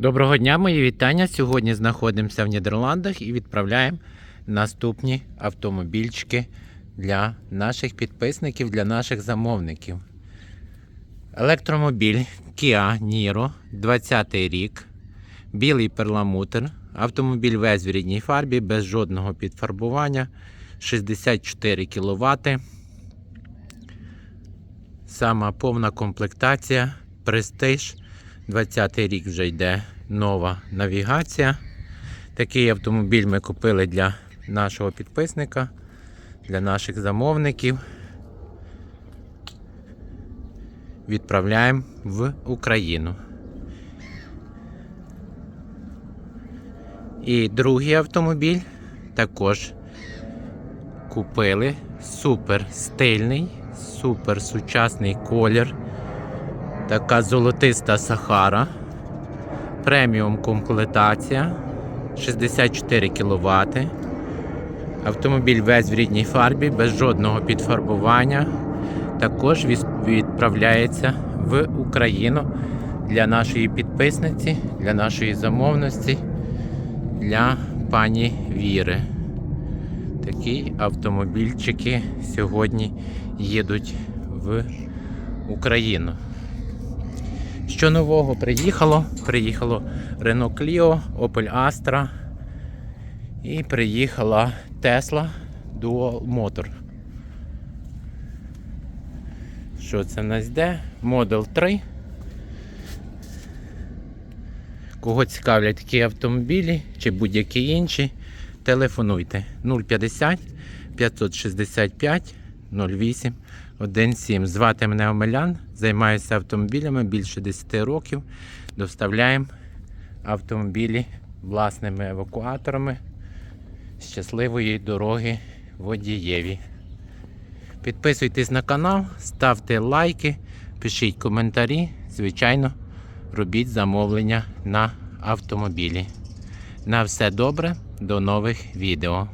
Доброго дня, мої вітання. Сьогодні знаходимося в Нідерландах і відправляємо наступні автомобільчики для наших підписників, для наших замовників. Електромобіль Kia Niro, 20 рік, білий перламутр, автомобіль весь в рідній фарбі, без жодного підфарбування, 64 кВт. Сама повна комплектація, престиж. 20 рік вже йде нова навігація. Такий автомобіль ми купили для нашого підписника, для наших замовників. Відправляємо в Україну. І другий автомобіль також купили. Супер стильний, супер сучасний колір. Така золотиста Сахара. Преміум комплектація 64 кВт. Автомобіль весь в рідній фарбі, без жодного підфарбування. Також відправляється в Україну для нашої підписниці, для нашої замовності, для пані Віри. Такі автомобільчики сьогодні їдуть в Україну. Що нового приїхало? Приїхало Renault Clio, Opel Astra і приїхала Tesla Dual Motor. Що це в нас йде? Model 3. Кого цікавлять такі автомобілі чи будь-які інші, телефонуйте 050 565 08 17. Звати мене Омелян, займаюся автомобілями більше 10 років. Доставляємо автомобілі власними евакуаторами. Щасливої дороги водієві. Підписуйтесь на канал, ставте лайки, пишіть коментарі. Звичайно, робіть замовлення на автомобілі. На все добре, до нових відео.